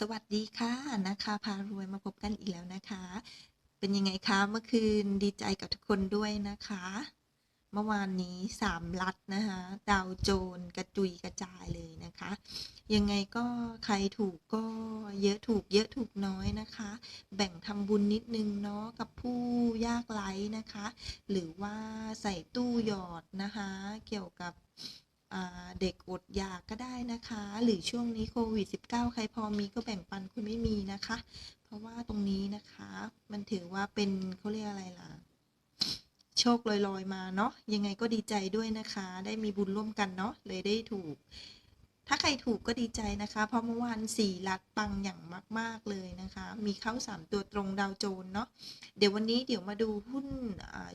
สวัสดีค่ะนะคะพารวยมาพบกันอีกแล้วนะคะ เป็นยังไงคะเมื่อคืนดีใจกับทุกคนด้วยนะคะ เมื่อวานนี้สามลัดนะคะดาวโจนกระจุยกระจายเลยนะคะ ยังไงก็ใครถูกก็เยอะถูกเยอะถูกน้อยนะคะ แบ่งทำบุญนิดนึงเนาะกับผู้ยากไร้นะคะ หรือว่าใส่ตู้หยอดนะคะ เกี่ยวกับ เด็กอดอยากก็ได้นะคะ หรือช่วงนี้โควิด -19 ใครพอมีก็แบ่งปันคนไม่มีนะคะ เพราะว่าตรงนี้นะคะ มันถือว่าเป็นเขาเรียกอะไรล่ะ โชคลอยๆมาเนาะยังไงก็ดีใจด้วยนะคะ ได้มีบุญร่วมกันเนาะเลยได้ถูก ถ้าใครถูกก็ดีใจนะคะ เพราะเมื่อวานสี่ลัดปังอย่างมาก ๆ เลยนะคะ มีเข้าสามตัวตรงดาวโจนเนาะ เดี๋ยววันนี้เดี๋ยวมาดูหุ้น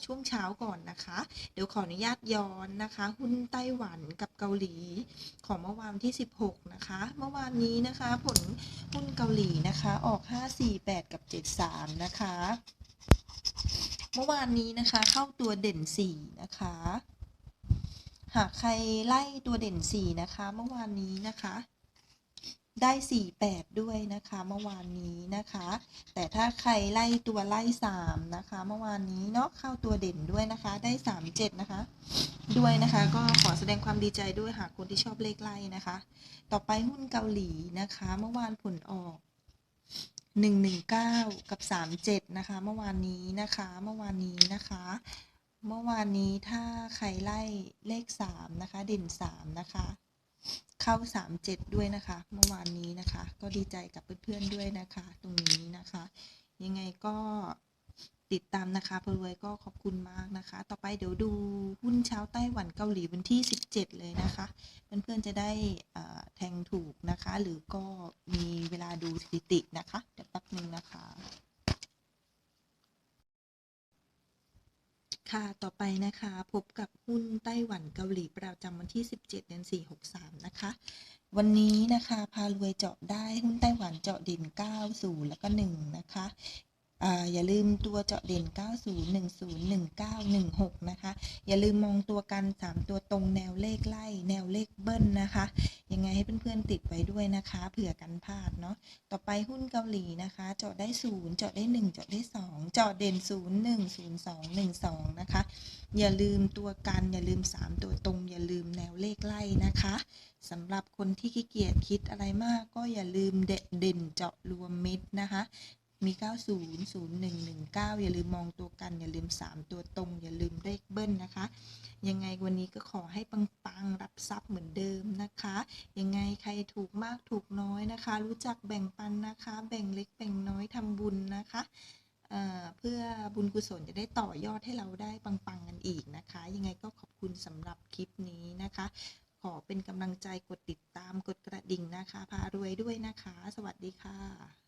ช่วงเช้าก่อนนะคะ เดี๋ยวขออนุญาตย้อนนะคะ หุ้นไต้หวันกับเกาหลี ของเมื่อวานที่ 16 นะคะ เมื่อวานนี้นะคะ ผลหุ้นเกาหลีนะคะออก 548 กับ 73 นะคะ เมื่อวานนี้นะคะเข้าตัวเด่น 4 นะคะ หากใครไล่ตัวเด่น 4 นะคะ เมื่อวานนี้นะคะ ได้ 48 ด้วยนะคะ เมื่อวานนี้นะคะ แต่ถ้าใครไล่ตัวไล่สามนะคะ เมื่อวานนี้เนาะเข้าตัวเด่นด้วยนะคะ ได้สามเจ็ดนะคะ ด้วยนะคะ ก็ขอแสดงความดีใจด้วยหากคนที่ชอบเลขไล่นะคะ ต่อไปหุ้นเกาหลีนะคะ เมื่อวานผลออกหนึ่งหนึ่งเก้ากับสามเจ็ดนะคะ เมื่อวานนี้นะคะ เมื่อวานนี้นะคะ เมื่อวานนี้ถ้าใครไล่เลขสามนะคะ เด่นสามนะคะ เข้าสามเจ็ดด้วยนะคะ เมื่อวานนี้นะคะ ก็ดีใจกับเพื่อนๆด้วยนะคะ ตรงนี้นะคะ ยังไงก็ติดตามนะคะเพรวยก็ขอบคุณมากนะคะ ต่อไปเดี๋ยวดูหุ้นเช้าไต้หวันเกาหลีวันที่ 17 เลยนะคะเพื่อนๆจะได้แทงถูกนะคะ หรือก็มีเวลาดูสถิตินะคะเดี๋ยวแป๊บนึงนะคะ ค่ะ ต่อไปนะคะ พบกับหุ้นไต้หวันเกาหลีประจำวันที่ 17 เดือน 4 63 นะคะ วันนี้นะคะ พารวยเจาะได้หุ้นไต้หวันเจาะดิน 90 แล้วก็ 1 นะคะ อย่าลืมตัวเจาะเด่น 90 10 19 16 นะคะ อย่าลืมมองตัวกัน 3 ตัวตรงแนวเลขไล่ แนวเลขเบิ้ลนะคะ ยังไงให้เพื่อนๆติดไว้ด้วยนะคะ เผื่อกันพลาดเนาะ ต่อไปหุ้นเกาหลีนะคะ เจาะได้ 0 เจาะได้ 1 เจาะได้ 2 เจาะเด่น 0 1 0 2 1 2 นะคะ อย่าลืมตัวกัน อย่าลืม 3 ตัวตรง อย่าลืมแนวเลขไล่นะคะสำหรับคนที่ขี้เกียจคิดอะไรมากก็อย่าลืมเดเด่นเจาะรวมมิดนะคะ มี 90 01 19 อย่าลืมมองตัวกัน อย่าลืม 3 ตัวตรง อย่าลืมเลขเบิ้ลนะคะ ยังไงวันนี้ก็ขอให้ปังๆ รับทรัพย์เหมือนเดิมนะคะ ยังไงใครถูกมากถูกน้อยนะคะ รู้จักแบ่งปันนะคะ แบ่งเล็กแบ่งน้อยทำบุญนะคะเเพื่อบุญกุศลจะได้ต่อยอดให้เราได้ปังๆกันอีกนะคะ ยังไงก็ขอบคุณสำหรับคลิปนี้นะคะ ขอเป็นกำลังใจกดติดตามกดกระดิ่งนะคะ พารวยด้วยนะคะ สวัสดีค่ะ